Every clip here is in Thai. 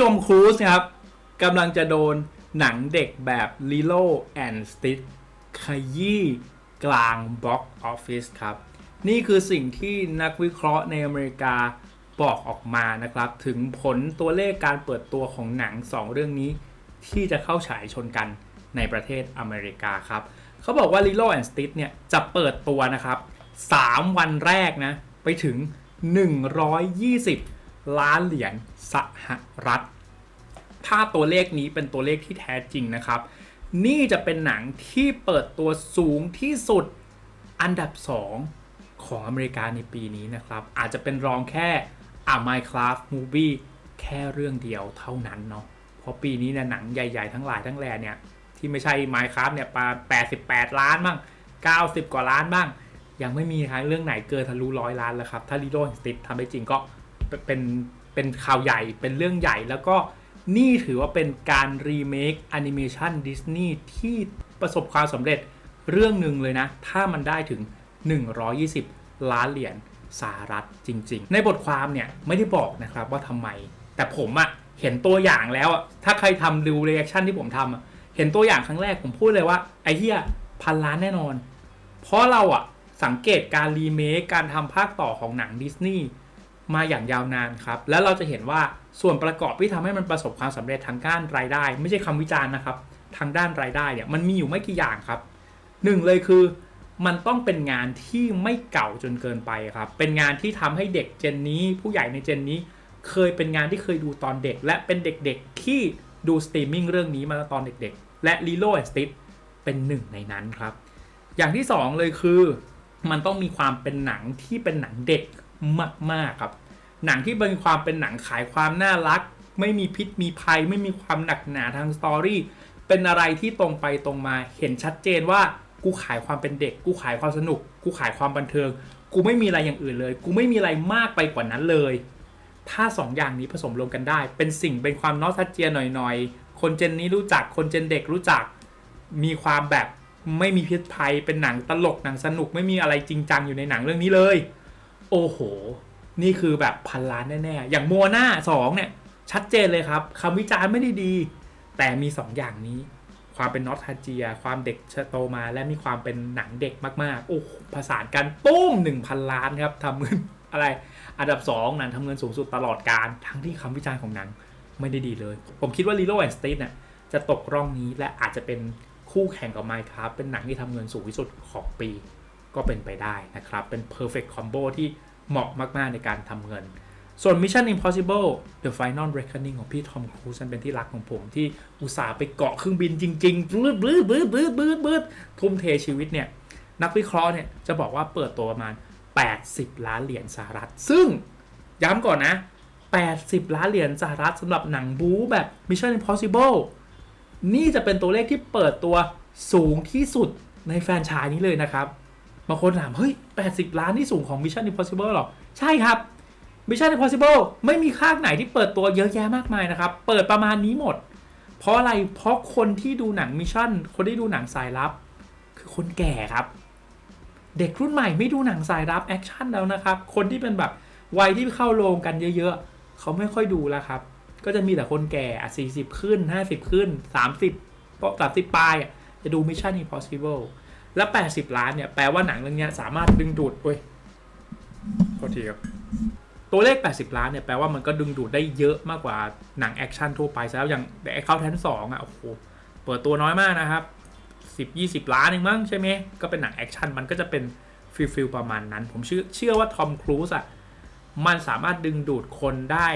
ทอมครูซครับกำลังจะโดนหนังเด็กแบบ Lilo and Stitch ขยี้กลางบ็อกออฟฟิศครับ นี่คือสิ่งที่นักวิเคราะห์ในอเมริกาบอกออกมานะครับ ถึงผลตัวเลขการเปิดตัวของหนัง 2 เรื่องนี้ ที่จะเข้าฉายชนกันในประเทศอเมริกาครับ เขาบอกว่า Lilo and Stitch เนี่ย จะเปิดตัวนะครับ 3 วันแรกนะ ไปถึง 120 ล้านเหรียญสหรัฐ ถ้าตัวเลขนี้เป็นตัวเลขที่แท้จริงนะครับ นี่จะเป็นหนังที่เปิดตัวสูงที่สุดอันดับ 2 ของอเมริกาในปีนี้นะครับ อาจจะเป็นรองแค่อ่า Minecraft Movie แค่เรื่องเดียวเท่านั้นเนาะเพราะปีนี้เนี่ยหนังใหญ่ ๆ ทั้งหลายทั้งแหล่เนี่ยที่ไม่ใช่ Minecraft เนี่ยปา88 ล้านบ้าง90 กว่าล้านบ้าง ยังไม่มีทางเรื่องไหนเกินทะลุร้อยล้านแล้วครับ ถ้า Lilo and Stitch ทำได้จริงก็ เป็นเป็นข่าวใหญ่เป็นเรื่องใหญ่แล้วก็นี่ถือว่าเป็นการรีเมคแอนิเมชันดิสนีย์ที่ประสบความสำเร็จเรื่องหนึ่งเลยนะ ถ้ามันได้ถึง 120 ล้านเหรียญสหรัฐจริง ๆ ในบทความเนี่ยไม่ได้บอกนะครับว่าทำไม แต่ผมอะเห็นตัวอย่างแล้วอะถ้าใครทำดูเรีแอคชั่นที่ผมทำอะเห็นตัวอย่างครั้งแรกผมพูดเลยว่า ไอ้เหี้ยพันล้านแน่นอน เพราะเราอะสังเกตการรีเมคการทำภาคต่อของหนังดิสนีย์ มาอย่างยาวนานครับ แล้วเราจะเห็นว่าส่วนประกอบที่ทำให้มันประสบความสำเร็จทางด้านรายได้ ไม่ใช่คำวิจารณ์นะครับ ทางด้านรายได้เนี่ยมันมีอยู่ไม่กี่อย่างครับหนึ่งเลยคือมันต้องเป็นงานที่ไม่เก่าจนเกินไปครับ เป็นงานที่ทำให้เด็กเจนนี้ ผู้ใหญ่ในเจนนี้ เคยเป็นงานที่เคยดูตอนเด็ก และเป็นเด็กๆที่ดูสตรีมมิ่งเรื่องนี้มาตอนเด็กๆ และ Lilo and Stitch เป็นหนึ่งในนั้นครับ อย่างที่สองเลยคือ มันต้องมีความเป็นหนังที่เป็นหนังเด็ก มากๆครับ หนังที่มีความเป็นหนังขายความน่ารัก ไม่มีพิษมีภัย ไม่มีความหนักหนาทางสตอรี่เป็นอะไรที่ตรงไปตรงมาเห็นชัดเจนว่ากูขายความเป็นเด็ก กูขายความสนุก กูขายความบันเทิง กูไม่มีอะไรอย่างอื่นเลย กูไม่มีอะไรมากไปกว่านั้นเลย ถ้าสองอย่างนี้ผสมรวมกันได้ เป็นสิ่งเป็นความนอสทัเจียหน่อยๆ คนเจนนี้รู้จักคนเจนเด็กรู้จัก มีความแบบไม่มีพิษภัยเป็นหนังตลกหนังสนุกไม่มีอะไรจริงจังอยู่ในหนังเรื่องนี้เลย โอ้โห นี่คือแบบพันล้านแน่ๆ อย่างโมนาสองเนี่ย ชัดเจนเลยครับคำวิจารณ์ไม่ได้ดี แต่มีสองอย่างนี้ ความเป็นนอตทาเจีย ความเด็กโตมา และมีความเป็นหนังเด็กมากๆ โอ้โหผสานกันปุ้มหนึ่งพันล้านครับทำเงินอะไร อันดับ 2 หนังทำเงินสูงสุดตลอดการทั้งที่คำวิจารณ์ของหนังไม่ได้ดีเลย ผมคิดว่า Lilo and Stitch เนี่ยจะตกร่องนี้และอาจจะเป็นคู่แข่งกับ Minecraft เป็นหนังที่ทำเงินสูงที่สุดของปี ก็เป็นไปได้นะครับ เป็น perfect combo ที่เหมาะมากๆในการทำเงิน ส่วน Mission Impossible The Final Reckoning ของพี่ทอมครูซันเป็นที่รักของผมที่อุตส่าห์ไปเกาะเครื่องบินจริงๆบืดบืดบืดบืดบืดบืดทุ่มเทชีวิตเนี่ย นักวิเคราะห์เนี่ยจะบอกว่าเปิดตัวประมาณ 80 ล้านเหรียญสหรัฐ ซึ่งย้ำก่อนนะ 80 ล้านเหรียญสหรัฐสำหรับหนังบู๊แบบ Mission Impossible นี่จะเป็นตัวเลขที่เปิดตัวสูงที่สุดในแฟนชายนี้เลยนะครับ บางคนถาม เฮ้ย 80 ล้านที่สูงของ Mission Impossible หรอ ใช่ครับ Mission Impossible ไม่มีค่าไหนที่เปิดตัวเยอะแยะมากมายนะครับ เปิดประมาณนี้หมด เพราะอะไร เพราะคนที่ดูหนังมิชชั่น คนที่ดูหนังสายลับ คือคนแก่ครับ เด็กรุ่นใหม่ไม่ดูหนังสายลับแอคชั่นแล้วนะครับ คนที่เป็นแบบวัยที่เข้าโรงกันเยอะๆ เขาไม่ค่อยดูแล้วครับ ก็จะมีแต่คนแก่อะ40 ขึ้น 50 ขึ้น 30 30ปลายจะดู Mission Impossible และ80 ล้านเนี่ยแปลว่าหนังเรื่องนี้สามารถดึงดูดเว้ยโทษทีครับตัวเลข 80 ล้านเนี่ยแปลว่ามันก็ดึงดูดได้เยอะมากกว่าหนังแอคชั่นทั่วไปซะแล้วอย่าง The Accountant 2อะโอ้โหเปิดตัวน้อยมากนะครับ 10 20 ล้านเองมั้งใช่ไหมก็เป็นหนังแอคชั่นมันก็จะเป็นฟิลฟิลประมาณนั้น ผมเชื่อเชื่อว่าทอมครูซอะมันสามารถดึงดูดคนได้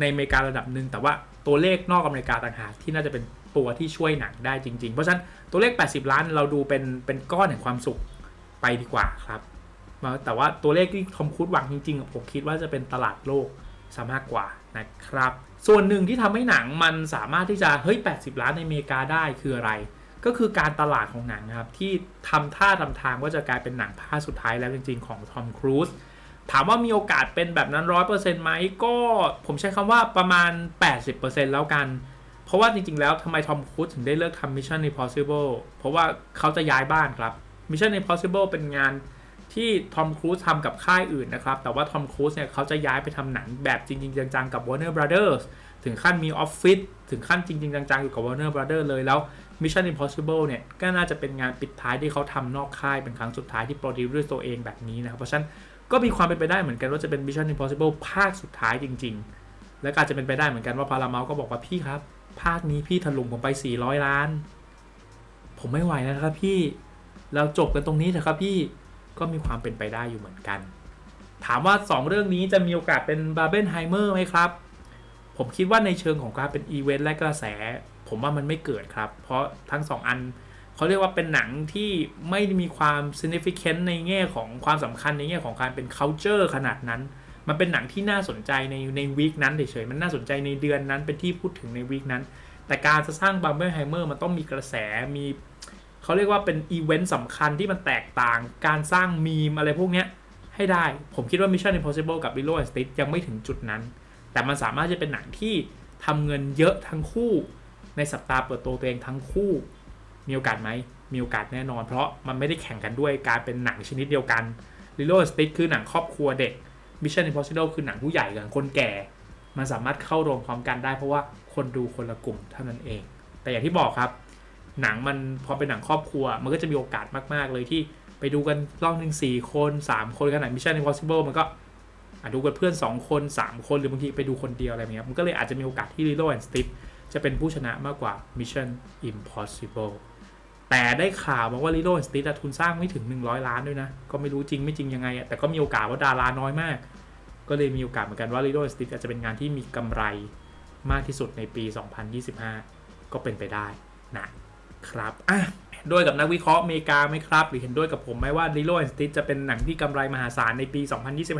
ในอเมริการะดับหนึ่งแต่ว่าตัวเลขนอกอเมริกาต่างหากที่น่าจะเป็น ตัวที่ช่วยหนังได้จริง ๆ เพราะฉะนั้นตัวเลข 80 ล้านเราดูเป็นเป็นก้อนแห่งความสุขไปดีกว่าครับ แต่ว่าตัวเลขที่ทอมครูซหวังจริงๆผมคิดว่าจะเป็นตลาดโลกซะมากกว่านะครับ ส่วนหนึ่งที่ทำให้หนังมันสามารถที่จะเฮ้ย 80 ล้านในอเมริกาได้คืออะไร ก็คือการตลาดของหนังครับ ที่ทำท่าทำทางว่าจะกลายเป็นหนังภาคสุดท้ายแล้วจริงๆของทอมครูซถามว่ามีโอกาสเป็นแบบนั้นร้อยเปอร์เซ็นต์ไหมก็ผมใช้คำว่าประมาณ 80%แล้วกัน ราะว่าจริงๆ แล้วทำไมทอมครูซถึงได้เลิกทำ Mission Impossible เพราะว่าเขาจะย้ายบ้านครับ Mission Impossible เป็นงานที่ทอมครูซทำกับค่ายอื่นนะครับ แต่ว่าทอมครูซเนี่ยเขาจะย้ายไปทำหนังแบบจริง ๆ จังๆ กับ Warner Brothers ถึงขั้นมีออฟฟิศถึงขั้นจริง ๆ จังๆ อยู่กับ Warner Brothers เลยแล้ว Mission Impossible เนี่ยก็น่าจะเป็นงานปิดท้ายที่เขาทำนอกค่ายเป็นครั้งสุดท้ายที่โปรดิวด้วยตัวเองแบบนี้นะครับเพราะฉะนั้นก็มีความเป็นไปได้เหมือนกันว่าจะเป็น Mission Impossible ภาคสุดท้ายจริง ๆ และก็อาจจะเป็นไปได้เหมือนกันว่าพาราเมลก็บอกว่าพี่ครับ ภาคนี้พี่ถลุงผมไป 400 ล้าน ผมไม่ไหวแล้วนะครับพี่เราจบกันตรงนี้เถอะครับพี่ก็มีความเป็นไปได้อยู่เหมือนกัน ถามว่า 2 เรื่องนี้จะมีโอกาสเป็นบาเบนไฮเมอร์ไหมครับ ผมคิดว่าในเชิงของการเป็นอีเวนต์และกระแส ผมว่ามันไม่เกิดครับ เพราะทั้ง 2 อันเขาเรียกว่าเป็นหนังที่ไม่มีความ significant ในแง่ของความสำคัญในแง่ของการเป็น culture ขนาดนั้น มันเป็นหนังที่น่าสนใจในในวีคนั้นเฉยๆมันน่าสนใจในเดือนนั้นเป็นที่พูดถึงในวีคนั้น แต่การจะสร้างบัมเบิลไฮเมอร์มันต้องมีกระแสมีเขาเรียกว่าเป็นอีเวนต์สำคัญที่มันแตกต่าง การสร้างมีมอะไรพวกเนี้ยให้ได้ ผมคิดว่า Mission Impossible กับ Lilo and Stitch ยังไม่ถึงจุดนั้น แต่มันสามารถจะเป็นหนังที่ทำเงินเยอะทั้งคู่ในสัปดาห์เปิดตัวตัวเองทั้งคู่ มีโอกาสไหม มีโอกาสแน่นอน เพราะมันไม่ได้แข่งกันด้วยการเป็นหนังชนิดเดียวกัน Lilo and Stitch คือหนังครอบครัวเด็ก Mission Impossible คือหนังผู้ใหญ่กับคนแก่ มันสามารถเข้าโรงพร้อมกันได้เพราะว่าคนดูคนละกลุ่มเท่านั้นเอง แต่อย่างที่บอกครับ หนังมันพอเป็นหนังครอบครัว มันก็จะมีโอกาสมาก ๆ เลยที่ไปดูกันรอบหนึ่งสี่คน 3 คนขนาด Mission Impossible มันก็อะดูกันเพื่อน 2 คน 3 คนหรือบางทีไปดูคนเดียวอะไรเนี้ยมันก็เลยอาจจะมีโอกาสที่ Lilo and Stitch จะเป็นผู้ชนะมากกว่า Mission Impossible แต่ได้ข่าวมาว่า Lilo and Stitch อะทุนสร้างไม่ถึง 100 ล้านด้วยนะ ก็ไม่รู้จริงไม่จริงยังไงอะแต่ก็มีโอกาสว่าดาราน้อยมาก ก็เลยมีโอกาสเหมือนกันว่า Lilo and Stitch อาจจะเป็นงานที่มีกำไรมากที่สุดในปี 2025 ก็เป็นไปได้นะครับอะด้วยกับนักวิเคราะห์อเมริกาไหมครับ หรือเห็นด้วยกับผมไหมว่า Lilo and Stitch จะเป็นหนังที่กำไรมหาศาลในปี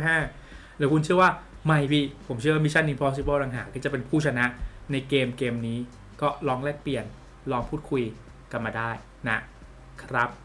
2025 หรือคุณเชื่อว่าไม่พี่ผมเชื่อว่า Mission Impossible ต่างหากที่จะเป็นผู้ชนะในเกมเกมนี้ ก็ลองแลกเปลี่ยนลองพูดคุยกันมาได้ นะครับ